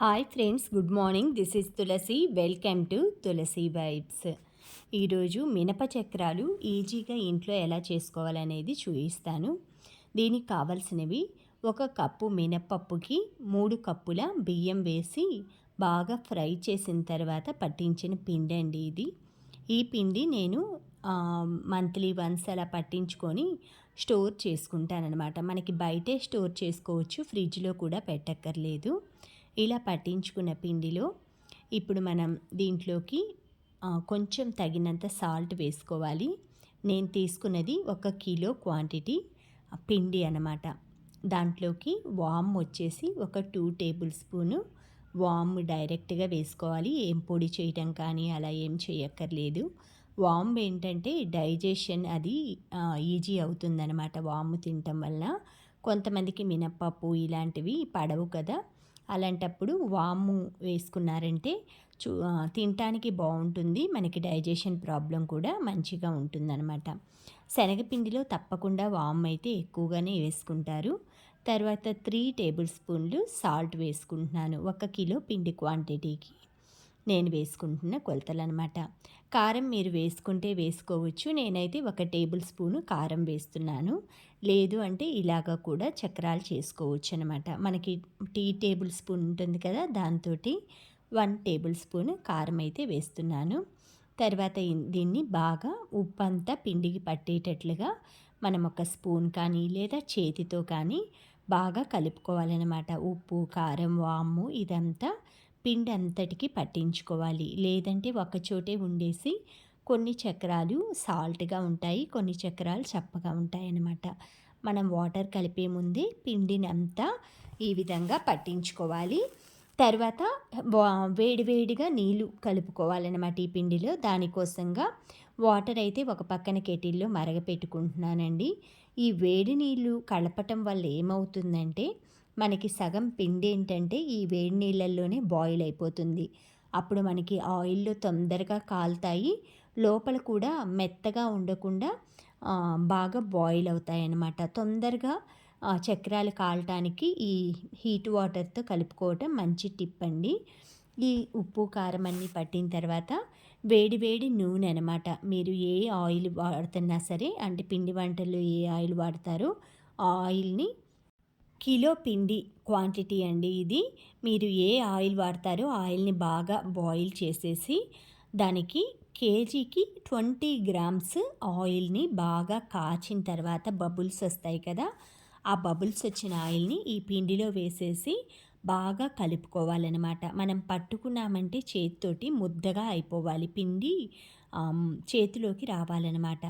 Hi friends good morning this is Tulasi welcome to Tulasi Vibes ఈరోజు మినప చక్రాలు ఈజీగా ఇంట్లో ఎలా చేసుకోవాలనేది చూపిస్తాను. దీనికి కావలసినవి ఒక కప్పు మినపప్పుకి మూడు కప్పుల బియ్యం వేసి బాగా ఫ్రై చేసిన తర్వాత పట్టించిన పిండి అండి ఇది. ఈ పిండి నేను మంత్లీ వన్స్ అలా పట్టించుకొని స్టోర్ చేసుకుంటానమాట మనకి బయటే స్టోర్ చేసుకోవచ్చు ఫ్రిడ్జ్లో కూడా పెట్టక్కర్లేదు. ఇలా పట్టించుకున్న పిండిలో ఇప్పుడు మనం దీంట్లోకి కొంచెం తగినంత సాల్ట్ వేసుకోవాలి. నేను తీసుకున్నది ఒక కిలో క్వాంటిటీ పిండి అనమాట దాంట్లోకి వామ్ వచ్చేసి ఒక టూ టేబుల్ స్పూను వామ్ డైరెక్ట్గా వేసుకోవాలి. ఏం పొడి చేయటం కానీ అలా ఏం చేయక్కర్లేదు. వామ్ ఏంటంటే డైజెషన్ అది ఈజీ అవుతుందన్నమాట వాము తినటం వల్ల. కొంతమందికి మినప్పప్పు ఇలాంటివి పడవు కదా. అలాంటప్పుడు వాము వేసుకున్నారంటే చూ తినటానికి బాగుంటుంది. మనకి డైజెషన్ ప్రాబ్లం కూడా మంచిగా ఉంటుందన్నమాట. శనగపిండిలో తప్పకుండా వామ్ అయితే ఎక్కువగానే వేసుకుంటారు. తర్వాత త్రీ టేబుల్ స్పూన్లు సాల్ట్ వేసుకుంటున్నాను. ఒక కిలో పిండి క్వాంటిటీకి నేను వేసుకుంటున్న కొలతలు అనమాట కారం మీరు వేసుకుంటే వేసుకోవచ్చు. నేనైతే ఒక టేబుల్ స్పూను కారం వేస్తున్నాను. లేదు అంటే ఇలాగ కూడా చక్రాలు చేసుకోవచ్చు అనమాట మనకి టీ టేబుల్ స్పూన్ ఉంటుంది కదా దాంతో వన్ టేబుల్ స్పూన్ కారం అయితే వేస్తున్నాను. తర్వాత దీన్ని బాగా ఉప్పు అంతా పిండికి పట్టేటట్లుగా మనం ఒక స్పూన్ కానీ లేదా చేతితో కానీ బాగా కలుపుకోవాలన్నమాట. ఉప్పు కారం వాము ఇదంతా పిండి అంతటికి పట్టించుకోవాలి. లేదంటే ఒకచోటే ఉండేసి కొన్ని చక్రాలు సాల్ట్గా ఉంటాయి కొన్ని చక్రాలు చప్పగా ఉంటాయి అన్నమాట మనం వాటర్ కలిపే ముందే పిండిని అంతా ఈ విధంగా పట్టించుకోవాలి. తర్వాత వేడివేడిగా నీళ్ళు కలుపుకోవాలన్నమాట ఈ పిండిలో. దానికోసంగా వాటర్ అయితే ఒక పక్కన కెటిల్లో మరగపెట్టుకుంటున్నానండి. ఈ వేడి నీళ్ళు కలపటం వల్ల ఏమవుతుందంటే మనకి సగం పిండి ఏంటంటే ఈ వేడి నీళ్ళల్లోనే బాయిల్ అయిపోతుంది. అప్పుడు మనకి ఆయిల్లో తొందరగా కాలుతాయి. లోపల కూడా మెత్తగా ఉండకుండా బాగా బాయిల్ అవుతాయి అన్నమాట తొందరగా చక్రాలు కాలటానికి ఈ హీట్ వాటర్తో కలుపుకోవటం మంచి టిప్ అండి. ఈ ఉప్పు కారం అన్నీ పట్టిన తర్వాత వేడి వేడి నూనె అనమాట మీరు ఏ ఆయిల్ వాడుతున్నా సరే అంటే పిండి వంటలు ఏ ఆయిల్ వాడతారో ఆ ఆయిల్ని కిలో పిండి క్వాంటిటీ అండి ఇది. మీరు ఏ ఆయిల్ వాడతారో ఆయిల్ని బాగా బాయిల్ చేసేసి దానికి కేజీకి ట్వంటీ గ్రామ్స్ ఆయిల్ని బాగా కాచిన తర్వాత బబుల్స్ వస్తాయి కదా ఆ బబుల్స్ వచ్చిన ఆయిల్ని ఈ పిండిలో వేసేసి బాగా కలుపుకోవాలన్నమాట. మనం పట్టుకున్నామంటే చేతితోటి ముద్దగా అయిపోవాలి. పిండి చేతిలోకి రావాలన్నమాట.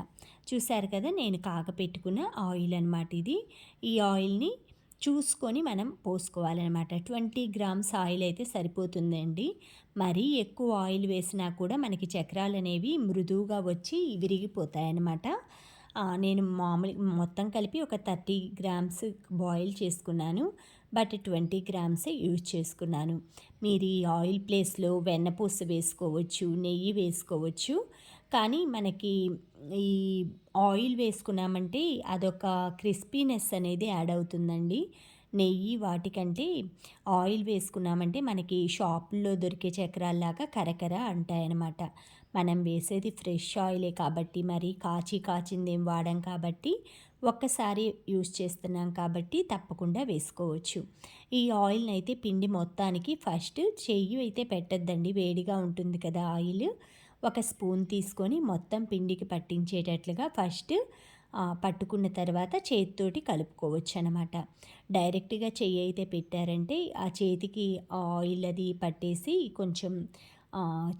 చూసారు కదా నేను కాగపెట్టుకున్న ఆయిల్ అనమాట ఇది. ఈ ఆయిల్ని చూసుకొని మనం పోసుకోవాలన్నమాట. ట్వంటీ గ్రామ్స్ ఆయిల్ అయితే సరిపోతుందండి. మరీ ఎక్కువ ఆయిల్ వేసినా కూడా మనకి చక్రాలు అనేవి మృదువుగా వచ్చి విరిగిపోతాయన్నమాట. నేను మామూలు మొత్తం కలిపి ఒక థర్టీ గ్రామ్స్ బాయిల్ చేసుకున్నాను. బట్ ట్వంటీ గ్రామ్సే యూజ్ చేసుకున్నాను. మీరు ఈ ఆయిల్ ప్లేస్లో వెన్నపూస వేసుకోవచ్చు నెయ్యి వేసుకోవచ్చు. కానీ మనకి ఈ ఆయిల్ వేసుకున్నామంటే అదొక క్రిస్పీనెస్ అనేది యాడ్ అవుతుందండి. నెయ్యి వాటికంటే ఆయిల్ వేసుకున్నామంటే మనకి షాపుల్లో దొరికే చక్రాల్లాగా కరకర అంటాయన్నమాట. మనం వేసేది ఫ్రెష్ ఆయిలే కాబట్టి మరి కాచి కాచింది ఏం వాడం కాబట్టి ఒక్కసారి యూస్ చేస్తున్నాం కాబట్టి తప్పకుండా వేసుకోవచ్చు. ఈ ఆయిల్ని అయితే పిండి మొత్తానికి ఫస్ట్ చెయ్యి అయితే పెట్టద్దండి వేడిగా ఉంటుంది కదా ఆయిల్. ఒక స్పూన్ తీసుకొని మొత్తం పిండికి పట్టించేటట్లుగా ఫస్ట్ పట్టుకున్న తర్వాత చేతితోటి కలుపుకోవచ్చు అనమాట డైరెక్ట్గా చెయ్యి అయితే పెట్టారంటే ఆ చేతికి ఆయిల్ అది పట్టేసి కొంచెం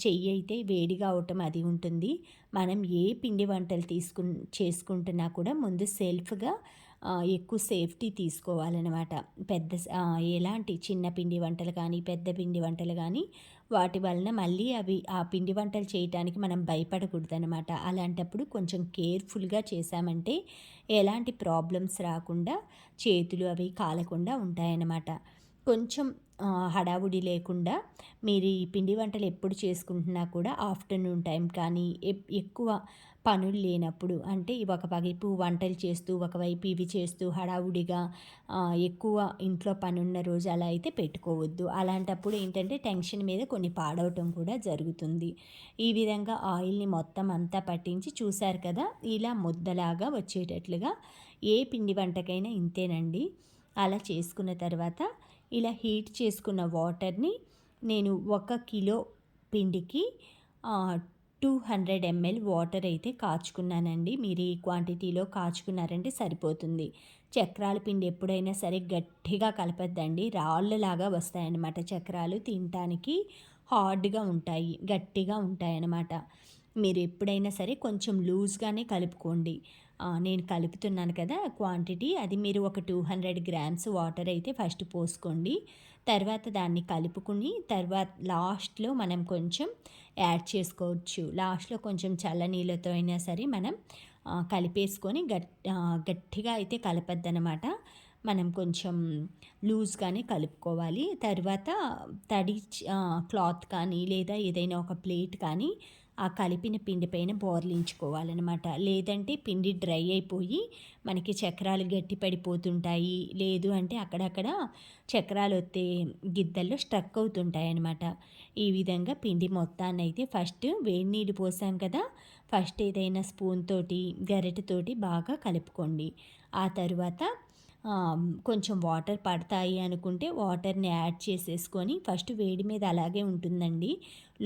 చెయ్యి అయితే వేడిగా అవటం అది ఉంటుంది. మనం ఏ పిండి వంటలు తీసుకు చేసుకుంటున్నా కూడా ముందు సెల్ఫ్గా ఎక్కువ సేఫ్టీ తీసుకోవాలన్నమాట. పెద్ద ఎలాంటి చిన్న పిండి వంటలు కానీ పెద్ద పిండి వంటలు కానీ వాటి వలన మళ్ళీ అవి ఆ పిండి వంటలు చేయటానికి మనం భయపడకూడదు అనమాట అలాంటప్పుడు కొంచెం కేర్ఫుల్గా చేసామంటే ఎలాంటి ప్రాబ్లమ్స్ రాకుండా చేతులు అవి కాలకుండా ఉంటాయన్నమాట. కొంచెం హడావుడి లేకుండా మీరు ఈ పిండి వంటలు ఎప్పుడు చేసుకుంటున్నా కూడా ఆఫ్టర్నూన్ టైం కానీ ఎక్కువ పనులు లేనప్పుడు అంటే ఒక వైపు వంటలు చేస్తూ ఒకవైపు ఇవి చేస్తూ హడావుడిగా ఎక్కువ ఇంట్లో పనున్న రోజు అలా అయితే పెట్టుకోవద్దు. అలాంటప్పుడు ఏంటంటే టెన్షన్ మీద కొన్ని పాడవటం కూడా జరుగుతుంది. ఈ విధంగా ఆయిల్ని మొత్తం అంతా పట్టించి చూశారు కదా ఇలా ముద్దలాగా వచ్చేటట్లుగా ఏ పిండి వంటకైనా ఇంతేనండి. అలా చేసుకున్న తర్వాత ఇలా హీట్ చేసుకున్న వాటర్ని నేను ఒక కిలో పిండికి టూ హండ్రెడ్ ఎంఎల్ వాటర్ అయితే కాచుకున్నానండి. మీరు ఈ క్వాంటిటీలో కాచుకున్నారంటే సరిపోతుంది. చక్రాల పిండి ఎప్పుడైనా సరే గట్టిగా కలపద్దండి. రాళ్ళలాగా వస్తాయన్నమాట చక్రాలు తినటానికి. హార్డ్గా ఉంటాయి గట్టిగా ఉంటాయన్నమాట. మీరు ఎప్పుడైనా సరే కొంచెం లూజ్గానే కలుపుకోండి. నేను కలుపుతున్నాను కదా క్వాంటిటీ. అది మీరు ఒక టూ హండ్రెడ్ గ్రామ్స్ వాటర్ అయితే ఫస్ట్ పోసుకోండి. తర్వాత దాన్ని కలుపుకుని తర్వాత లాస్ట్లో మనం కొంచెం యాడ్ చేసుకోవచ్చు. లాస్ట్లో కొంచెం చల్లనీళ్ళతో అయినా సరే మనం కలిపేసుకొని గట్ గట్టిగా అయితే కలపద్దనమాట మనం కొంచెం లూజ్గానే కలుపుకోవాలి. తర్వాత తడి క్లాత్ కానీ లేదా ఏదైనా ఒక ప్లేట్ కానీ ఆ కలిపిన పిండి పైన బోర్లించుకోవాలన్నమాట లేదంటే పిండి డ్రై అయిపోయి మనకి చక్రాలు గట్టి పడిపోతుంటాయి. లేదు అంటే అక్కడక్కడ చక్రాలు వస్తే గిద్దల్లో స్ట్రక్ అవుతుంటాయి అన్నమాట ఈ విధంగా పిండి మొత్తాన్ని అయితే ఫస్ట్ వేడి నీళ్ళు పోసాం కదా ఫస్ట్ ఏదైనా స్పూన్ తోటి గరిటెతోటి బాగా కలుపుకోండి. ఆ తర్వాత కొంచెం వాటర్ పడతాయి అనుకుంటే వాటర్ని యాడ్ చేసేసుకొని ఫస్ట్ వేడి మీద అలాగే ఉంటుందండి.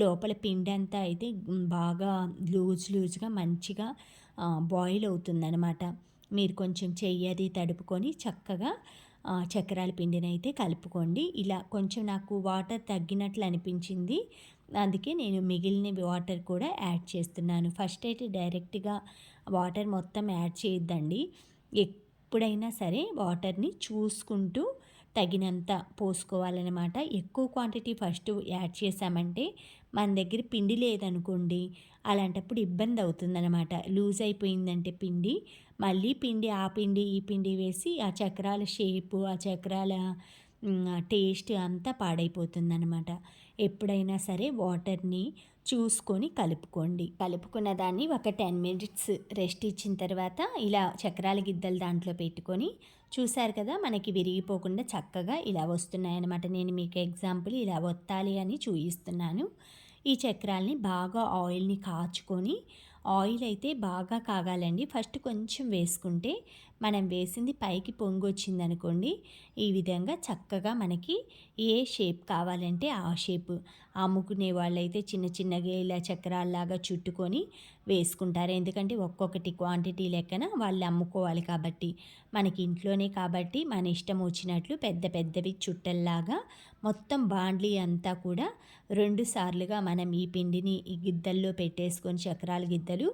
లోపల పిండి అంతా అయితే బాగా లూజ్ లూజ్గా మంచిగా బాయిల్ అవుతుందనమాట మీరు కొంచెం చెయ్యి అది తడుపుకొని చక్కగా చక్రాల పిండిని అయితే కలుపుకోండి. ఇలా కొంచెం నాకు వాటర్ తగ్గినట్లు అనిపించింది. అందుకే నేను మిగిలిన వాటర్ కూడా యాడ్ చేస్తున్నాను. ఫస్ట్ అయితే డైరెక్ట్గా వాటర్ మొత్తం యాడ్ చేయొద్దండి. ఎప్పుడైనా సరే వాటర్ని చూసుకుంటూ తగినంత పోసుకోవాలన్నమాట. ఎక్కువ క్వాంటిటీ ఫస్ట్ యాడ్ చేసామంటే మన దగ్గర పిండి లేదనుకోండి అలాంటప్పుడు ఇబ్బంది అవుతుందన్నమాట. లూజ్ అయిపోయిందంటే పిండి మళ్ళీ పిండి ఆ పిండి ఈ పిండి వేసి ఆ చక్రాల షేపు ఆ చక్రాల టేస్ట్ అంతా పాడైపోతుందనమాట ఎప్పుడైనా సరే వాటర్ని చూసుకొని కలుపుకోండి. కలుపుకున్న దాన్ని ఒక టెన్ మినిట్స్ రెస్ట్ ఇచ్చిన తర్వాత ఇలా చక్రాల గిద్దలు దాంట్లో పెట్టుకొని చూశారు కదా మనకి విరిగిపోకుండా చక్కగా ఇలా వస్తున్నాయన్నమాట. నేను మీకు ఎగ్జాంపుల్ ఇలా వత్తాలి అని చూపిస్తున్నాను ఈ చక్రాల్ని బాగా ఆయిల్ని కాచుకొని ఆయిల్ అయితే బాగా కాగాలండి. ఫస్ట్ కొంచెం వేసుకుంటే మనం వేసింది పైకి పొంగొచ్చింది వచ్చిందనుకోండి ఈ విధంగా చక్కగా మనకి ఏ షేప్ కావాలంటే ఆ షేప్ అమ్ముకునే వాళ్ళైతే చిన్న చిన్నగా ఇలా చక్రాల్లాగా చుట్టుకొని వేసుకుంటారు. ఎందుకంటే ఒక్కొక్కటి క్వాంటిటీ లెక్కన వాళ్ళు అమ్ముకోవాలి కాబట్టి మనకి ఇంట్లోనే కాబట్టి మన ఇష్టం వచ్చినట్లు పెద్ద పెద్దవి చుట్టల్లాగా మొత్తం బాండ్లీ అంతా కూడా రెండు సార్లుగా మనం ఈ పిండిని ఈ గిద్దల్లో పెట్టేసుకొని చక్రాల గిద్దలు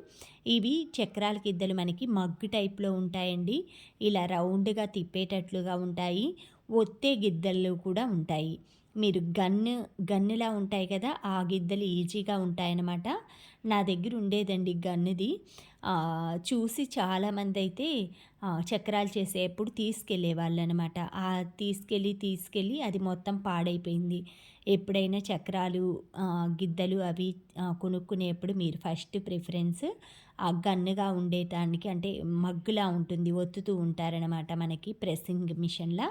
ఇవి చక్రాల గిద్దలు మనకి మగ్గు టైప్లో ఉంటాయండి. ఇలా రౌండ్గా తిప్పేటట్లుగా ఉంటాయి. ఒత్తే గిద్దలు కూడా ఉంటాయి. మీరు గన్ను గన్నులా ఉంటాయి కదా ఆ గిద్దలు ఈజీగా ఉంటాయన్నమాట. నా దగ్గర ఉండేదండి గన్నుది. చూసి చాలామంది అయితే చక్రాలు చేసేప్పుడు తీసుకెళ్ళే వాళ్ళు అనమాట ఆ తీసుకెళ్ళి తీసుకెళ్ళి అది మొత్తం పాడైపోయింది. ఎప్పుడైనా చక్రాలు గిద్దలు అవి కొనుక్కునేప్పుడు మీరు ఫస్ట్ ప్రిఫరెన్స్ ఆ గన్నుగా ఉండేటానికి అంటే మగ్గులా ఉంటుంది ఒత్తుతూ ఉంటారనమాట మనకి ప్రెస్సింగ్ మిషన్లా.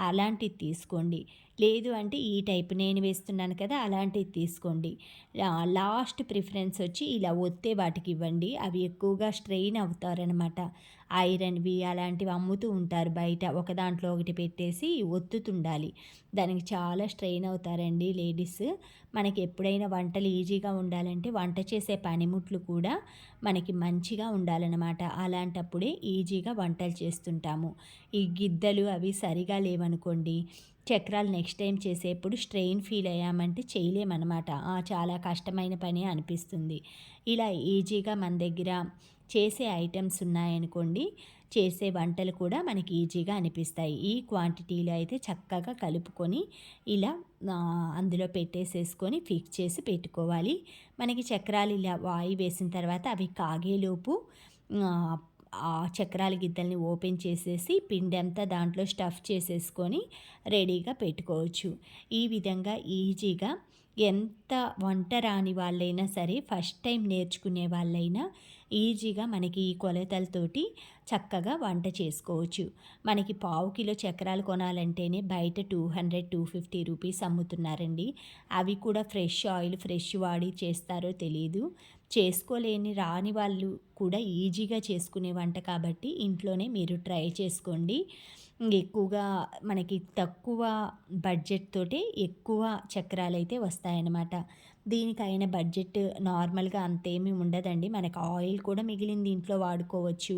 అలాంటిది తీసుకోండి. లేదు అంటే ఈ టైప్ నేను వేస్తున్నాను కదా అలాంటివి తీసుకోండి. లాస్ట్ ప్రిఫరెన్స్ వచ్చి ఇలా ఒత్తే వాటికి ఇవ్వండి. అవి ఎక్కువగా స్ట్రెయిన్ అవుతారనమాట ఐరన్వి అలాంటివి అమ్ముతూ ఉంటారు బయట. ఒక దాంట్లో ఒకటి పెట్టేసి ఒత్తుతుండాలి. దానికి చాలా స్ట్రెయిన్ అవుతారండి లేడీస్. మనకి ఎప్పుడైనా వంటలు ఈజీగా ఉండాలంటే వంట చేసే పనిముట్లు కూడా మనకి మంచిగా ఉండాలన్నమాట. అలాంటప్పుడే ఈజీగా వంటలు చేస్తుంటాము. ఈ గిద్దలు అవి సరిగా లేవనుకోండి చక్రాలు నెక్స్ట్ టైం చేసేప్పుడు స్ట్రెయిన్ ఫీల్ అయ్యామంటే చేయలేమన్నమాట. చాలా కష్టమైన పని అనిపిస్తుంది. ఇలా ఈజీగా మన దగ్గర చేసే ఐటమ్స్ ఉన్నాయనుకోండి చేసే వంటలు కూడా మనకి ఈజీగా అనిపిస్తాయి. ఈ క్వాంటిటీలో అయితే చక్కగా కలుపుకొని ఇలా అందులో పెట్టేసేసుకొని ఫిక్స్ చేసి పెట్టుకోవాలి. మనకి చక్రాలు ఇలా వాయి వేసిన తర్వాత అవి కాగేలోపు చక్రాల గిద్దల్ని ఓపెన్ చేసేసి పిండి అంతా దాంట్లో స్టఫ్ చేసేసుకొని రెడీగా పెట్టుకోవచ్చు. ఈ విధంగా ఈజీగా ఎంత వంట రాని వాళ్ళైనా సరే ఫస్ట్ టైం నేర్చుకునే వాళ్ళైనా ఈజీగా మనకి ఈ కొలతలతోటి చక్కగా వంట చేసుకోవచ్చు. మనకి పావు కిలో చక్రాలు కొనాలంటేనే బయట two hundred two fifty rupees అమ్ముతున్నారండి. అవి కూడా ఫ్రెష్ ఆయిల్ ఫ్రెష్ వాడి చేస్తారో తెలియదు చేసుకోలేని రాని వాళ్ళు కూడా ఈజీగా చేసుకునే వంట కాబట్టి ఇంట్లోనే మీరు ట్రై చేసుకోండి. ఎక్కువగా మనకి తక్కువ బడ్జెట్ ఎక్కువ చక్రాలు అయితే వస్తాయన్నమాట. దీనికైన బడ్జెట్ నార్మల్గా అంతేమీ ఉండదండి. మనకు ఆయిల్ కూడా మిగిలింది ఇంట్లో వాడుకోవచ్చు.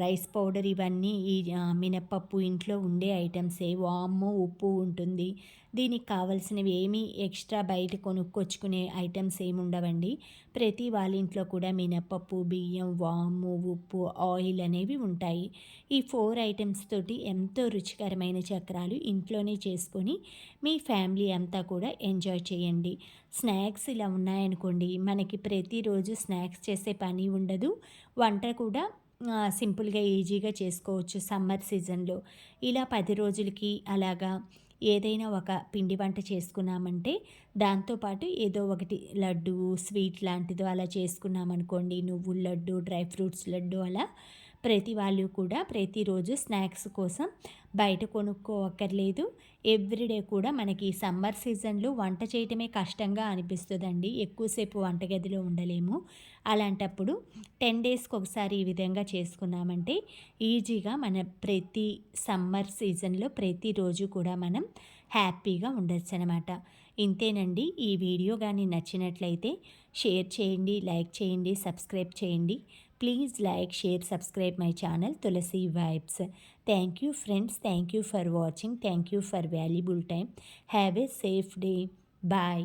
రైస్ పౌడర్ ఇవన్నీ ఈ మినప్పప్పు ఇంట్లో ఉండే ఐటమ్సే వాము ఉప్పు ఉంటుంది. దీనికి కావాల్సినవి ఏమీ ఎక్స్ట్రా బయట కొనుక్కొచ్చుకునే ఐటమ్స్ ఏమి ఉండవండి. ప్రతి వాళ్ళ ఇంట్లో కూడా మినప్పప్పు బియ్యం వాము ఉప్పు ఆయిల్ అనేవి ఉంటాయి. ఈ ఫోర్ ఐటమ్స్ తోటి ఎంతో రుచికరమైన చక్రాలు ఇంట్లోనే చేసుకొని మీ ఫ్యామిలీ అంతా కూడా ఎంజాయ్ చేయండి. స్నాక్స్ ఇలా ఉన్నాయనుకోండి మనకి ప్రతిరోజు స్నాక్స్ చేసే పని ఉండదు. వంట కూడా సింపుల్గా ఈజీగా చేసుకోవచ్చు సమ్మర్ సీజన్లో. ఇలా పది రోజులకి అలాగా ఏదైనా ఒక పిండి వంట చేసుకున్నామంటే దాంతోపాటు ఏదో ఒకటి లడ్డు స్వీట్ లాంటిదో అలా చేసుకున్నామనుకోండి నువ్వుల లడ్డు డ్రై ఫ్రూట్స్ లడ్డు అలా ప్రతి వాళ్ళు కూడా ప్రతిరోజు స్నాక్స్ కోసం బయట కొనుక్కోవక్కర్లేదు ఎవ్రీడే కూడా మనకి సమ్మర్ సీజన్లో వంట చేయటమే కష్టంగా అనిపిస్తుందండి. ఎక్కువసేపు వంటగదిలో ఉండలేము. అలాంటప్పుడు టెన్ డేస్కి ఒకసారి ఈ విధంగా చేసుకున్నామంటే ఈజీగా మన ప్రతి సమ్మర్ సీజన్లో ప్రతిరోజు కూడా మనం హ్యాపీగా ఉండొచ్చు అనమాట ఇంతేనండి. ఈ వీడియో కానీ నచ్చినట్లయితే షేర్ చేయండి లైక్ చేయండి సబ్స్క్రైబ్ చేయండి. Please like share subscribe my channel Tulasi Vibes. Thank you friends. Thank you for watching. Thank you for valuable time have a safe day. Bye.